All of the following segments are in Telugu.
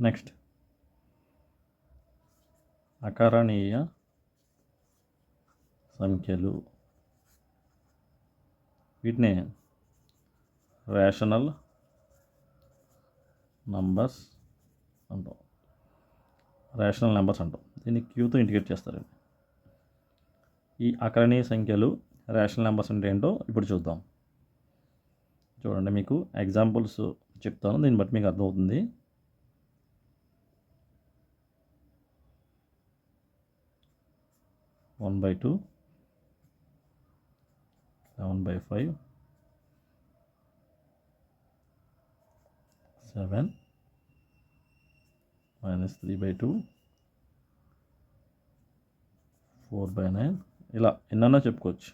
నెక్స్ట్. అకరణీయ సంఖ్యలు. వీటిని రేషనల్ నంబర్స్ అంటాం. రేషనల్ నెంబర్స్ అంటాం. దీన్ని క్యూతో ఇండికేట్ చేస్తారండి. ఈ అకరణీయ సంఖ్యలు రేషనల్ నెంబర్స్ అంటే ఏంటో ఇప్పుడు చూద్దాం. చూడండి మీకు ఎగ్జాంపుల్స్ చెప్తాను. దీన్ని బట్టి మీకు అర్థమవుతుంది. One by two seven by five seven minus three by two four by nine. ఇలా ఎన్నన్నా చెప్పుకోవచ్చు.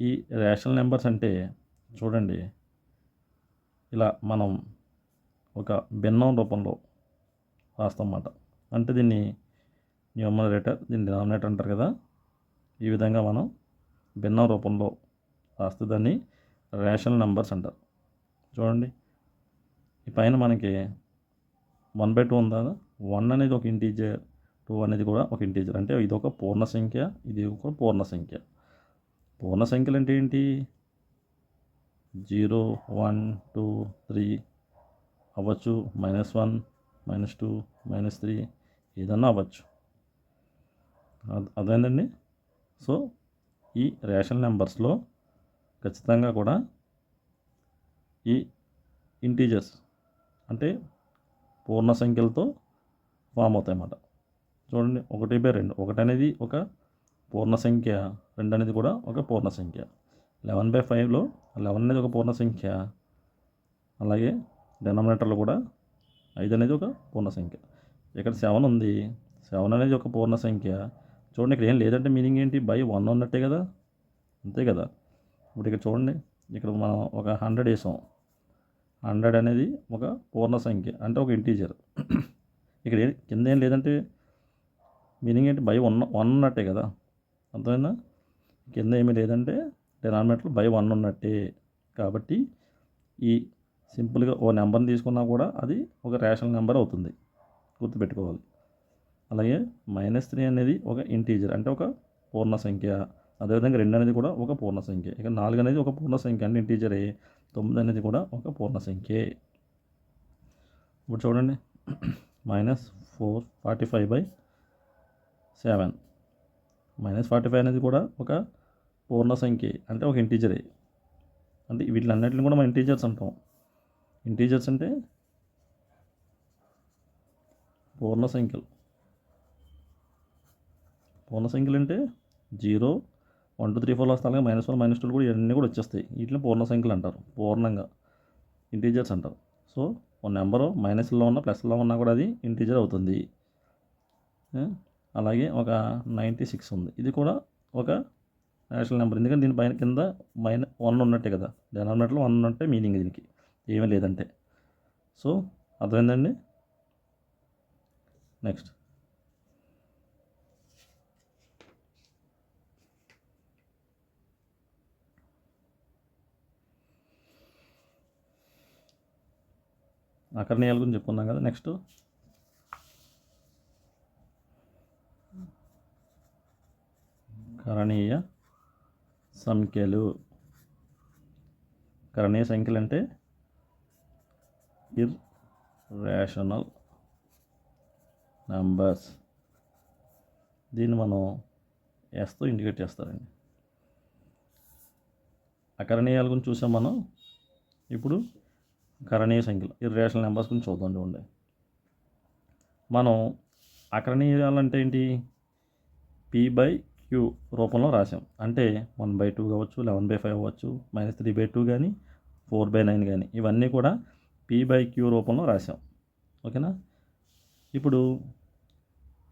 ఈ రేషనల్ నెంబర్స్ అంటే చూడండి ఇలా మనం ఒక భిన్నం రూపంలో రాస్తామన్నమాట అంటే దీన్ని న్యూమరేటర్ దీన్ని డినామినేటర్ అంటారు కదా. ఈ విధంగా మనం భిన్న రూపంలో రాస్తే దాన్ని రేషనల్ నెంబర్స్ అంటారు. చూడండి. ఈ పైన మనకి వన్ బై టూ ఉందా? వన్ అనేది ఒక ఇంటీజర్ టూ అనేది కూడా ఒక ఇంటీజర్ అంటే ఇది ఒక పూర్ణ సంఖ్య ఇది ఒక పూర్ణ సంఖ్య. పూర్ణ సంఖ్యలు అంటే ఏంటి? జీరో వన్ టూ త్రీ అవ్వచ్చు. Minus one minus two minus three ఏదన్నా అవ్వచ్చు. అదేనండి సో ఈ రేషన్ నెంబర్స్లో ఖచ్చితంగా కూడా ఈ ఇంటీజర్స్ అంటే పూర్ణ సంఖ్యలతో ఫామ్ అవుతాయి అన్నమాట చూడండి ఒకటి బై రెండు. ఒకటి అనేది ఒక పూర్ణ సంఖ్య రెండు అనేది కూడా ఒక పూర్ణ సంఖ్య. లెవెన్ బై ఫైవ్లో లెవెన్ అనేది ఒక పూర్ణ సంఖ్య. అలాగే డెనామినేటర్లో కూడా ఐదు అనేది ఒక పూర్ణ సంఖ్య. ఇక్కడ సెవెన్ ఉంది. సెవెన్ అనేది ఒక పూర్ణ సంఖ్య. చూడండి ఇక్కడ ఏం లేదంటే మీనింగ్ ఏంటి? బై వన్ ఉన్నట్టే కదా? అంతే కదా? ఇప్పుడు ఇక్కడ చూడండి ఇక్కడ మనం ఒక హండ్రెడ్ వేసాం. హండ్రెడ్ అనేది ఒక పూర్ణ సంఖ్య అంటే ఒక ఇంటీజర్ ఇక్కడ ఏ- కింద ఏం లేదంటే మీనింగ్ ఏంటి? బై వన్ వన్ ఉన్నట్టే కదా? అర్థమైందా? కింద ఏమీ లేదంటే డినామినేటర్ బై వన్ ఉన్నట్టే కాబట్టి ఈ సింపుల్గా ఓ నెంబర్ని తీసుకున్నా కూడా అది ఒక రేషనల్ నెంబర్ అవుతుంది. గుర్తుపెట్టుకోవాలి. అలాగే మైనస్ త్రీ అనేది ఒక ఇంటీజర్ అంటే ఒక పూర్ణ సంఖ్య. అదేవిధంగా రెండు అనేది కూడా ఒక పూర్ణ సంఖ్య. ఇక నాలుగు అనేది ఒక పూర్ణ సంఖ్య అంటే ఇంటీజరే తొమ్మిది అనేది కూడా ఒక పూర్ణ సంఖ్యే. ఇప్పుడు చూడండి. Minus four forty five by seven minus forty five అనేది కూడా ఒక పూర్ణ సంఖ్య అంటే ఒక ఇంటీజరే అంటే వీటిలన్నింటిని కూడా మనం ఇంటీజర్స్ అంటాం. ఇంటీజర్స్ అంటే పూర్ణ సంఖ్యలు. పూర్ణ సంఖ్యలు అంటే zero one two three four వస్తే అలాగే మైనస్ వన్ మైనస్ టూలు కూడా ఇవన్నీ కూడా వచ్చేస్తాయి. వీటిని పూర్ణ సంఖ్యలు అంటారు. పూర్ణంగా. ఇంటీజర్స్ అంటారు. సో ఒక నెంబరు మైనస్లో ఉన్న ప్లస్లో ఉన్నా కూడా అది ఇంటీజర్ అవుతుంది. అలాగే ఒక నైంటీ సిక్స్ ఉంది. ఇది కూడా ఒక నేషనల్ నెంబర్. ఎందుకంటే దీని పైన కింద మైన వన్ ఉన్నట్టే కదా. డినామినేటర్లో వన్ ఉన్నట్టే మీనింగ్ దీనికి. ఏమీ లేదంటే. సో అర్థమైందండి? నెక్స్ట్. అకర్ణీయాల గురించి చెప్పుకున్నాం కదా నెక్స్ట్ కరణీయ సంఖ్యలు. కరణీయ సంఖ్యలు అంటే ఇర్ రేషనల్ నంబర్స్ దీన్ని మనం ఎస్తో ఇండికేట్ చేస్తారండి. అకరణీయాల గురించి చూసాం మనం. ఇప్పుడు కరణీయ సంఖ్యలు ఇర్రేషనల్ నెంబర్స్ గురించి చూద్దాం చూడండి. మనం అకరణీయాలు అంటే ఏంటి? పి బై క్యూ రూపంలో రాసాం అంటే వన్ బై టూ కావచ్చు లెవెన్ బై ఫైవ్ అవ్వచ్చు మైనస్ త్రీ బై టూ కానీ ఫోర్ బై నైన్ కానీ ఇవన్నీ కూడా పి బై క్యూ రూపంలో రాసాం ఓకేనా ఇప్పుడు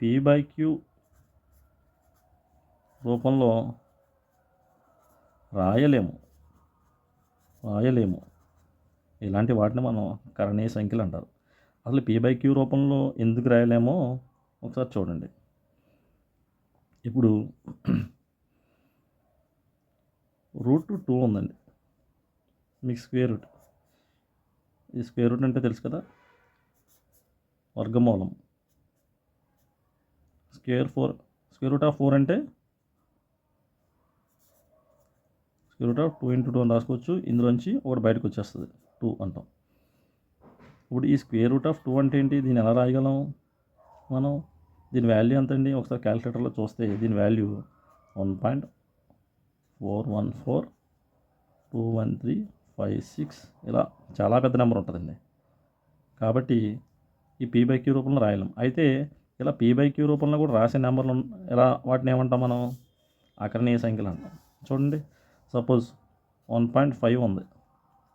పి బై క్యూ రూపంలో రాయలేము. రాయలేము. ఇలాంటి వాటిని మనం కరణీయ సంఖ్యలు అంటారు. అసలు పీ బై క్యూ రూపంలో ఎందుకు రాయలేమో ఒకసారి చూడండి. ఇప్పుడు రూట్ టూ ఉందండి. మీకు స్క్వేర్ రూట్ ఈ స్క్వేర్ రూట్ అంటే తెలుసు కదా? వర్గమూలం. Square four square root of four అంటే? Square root of two into two అని రాసుకోవచ్చు. ఇందులోంచి ఒకటి బయటకు వచ్చేస్తుంది. టూ అంటాం. ఇప్పుడు ఈ స్క్వేర్ రూట్ ఆఫ్ టూ అంటే ఏంటి? దీన్ని ఎలా రాయగలం మనం? దీని వాల్యూ ఎంత అండి ఒకసారి క్యాలిక్యులేటర్లో చూస్తే దీని value one point four one four two one three five six ఇలా చాలా పెద్ద నెంబర్ ఉంటుందండి. కాబట్టి ఈ పీ బై క్యూ రూపంలో రాయలేం. అయితే ఇలా పీ బై క్యూ రూపంలో కూడా రాసే నెంబర్లు ఎలా వాటిని ఏమంటాం మనం? అకరణీయ సంఖ్యలు అంటాం. చూడండి. సపోజ్ వన్ పాయింట్ ఫైవ్ ఉంది.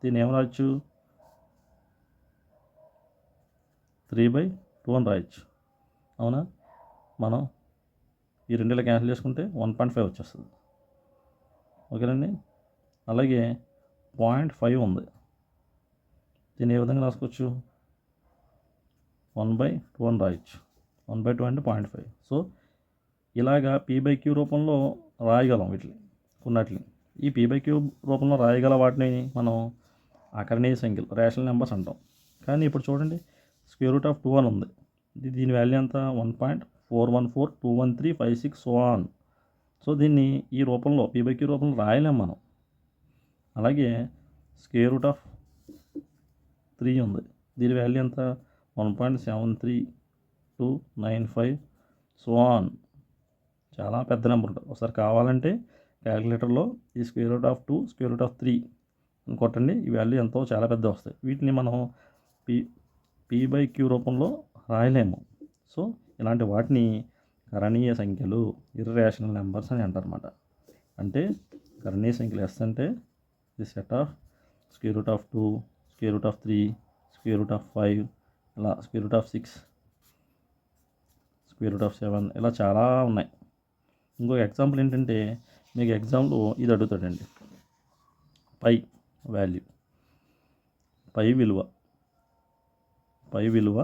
దీన్ని ఏం రాయొచ్చు త్రీ బై టూ అని రాయొచ్చు. అవునా? మనం ఈ రెండులో క్యాన్సిల్ చేసుకుంటే వన్ పాయింట్ ఫైవ్ వచ్చేస్తుంది. ఓకేనండి? అలాగే పాయింట్ ఫైవ్ ఉంది. దీన్ని ఏ విధంగా రాసుకోవచ్చు? వన్ బై టూ అని రాయొచ్చు. వన్ బై టూ అంటే పాయింట్ ఫైవ్. సో ఇలాగా పీ బై క్యూ రూపంలో రాయగలం వీటిని కొన్నట్లని ఈ పీ బై క్యూ రూపంలో రాయగల వాటిని మనం అకరణీయ సంఖ్యలు. రేషనల్ నెంబర్స్ అంటాం. కానీ ఇప్పుడు చూడండి స్క్వేర్ రూట్ ఆఫ్ టూ అని ఉంది. దీని వాల్యూ ఎంత? One point four one four two one three five six one. So దీన్ని ఈ రూపంలో పీ రూపంలో రాయలేం మనం. అలాగే స్క్వేర్ రూట్ ఆఫ్ త్రీ ఉంది. దీని వాల్యూ ఎంత? One point seven three two nine five on చాలా పెద్ద నెంబర్ ఉంటుంది. ఒకసారి కావాలంటే క్యాలిక్యులేటర్లో ఈ square root of two square root of three కొట్టండి ఈ వాల్యూ ఎంతో చాలా పెద్ద వస్తాయి. వీటిని మనం పీ పీ బై క్యూ రూపంలో రాయలేము. సో ఇలాంటి వాటిని కరణీయ సంఖ్యలు ఇర్రేషనల్ నెంబర్స్ అని అంటారన్నమాట. అంటే కరణీయ సంఖ్యలు ఎస్ అంటే the set of square root of two square root of three square root of five ఇలా square root of six square root of seven ఇలా చాలా ఉన్నాయి. ఇంకొక ఎగ్జాంపుల్ ఏంటంటే మీకు ఎగ్జాంపుల్ ఇది అడుగుతాడండి. పై వాల్యూ పై విలువ. పై విలువ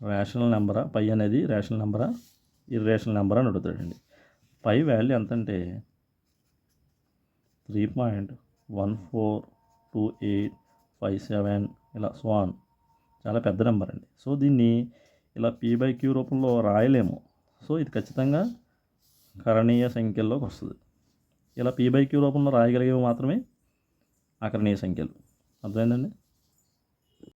రేషనల్ నెంబరా పై అనేది రేషనల్ నెంబరా ఇర్రేషనల్ నెంబరా అని అడుగుతాడండి పై వాల్యూ ఎంత అంటే three point one four two eight five seven ఇలా స్వాన్ చాలా పెద్ద నెంబర్ అండి. సో దీన్ని ఇలా పీ బై క్యూ రూపంలో రాయలేము. సో ఇది ఖచ్చితంగా కరణీయ సంఖ్యల్లోకి వస్తుంది. ఇలా పీ బై క్యూ రూపంలో రాయగలిగేవి మాత్రమే అకరణీయ సంఖ్యలు. అర్థమైందండి?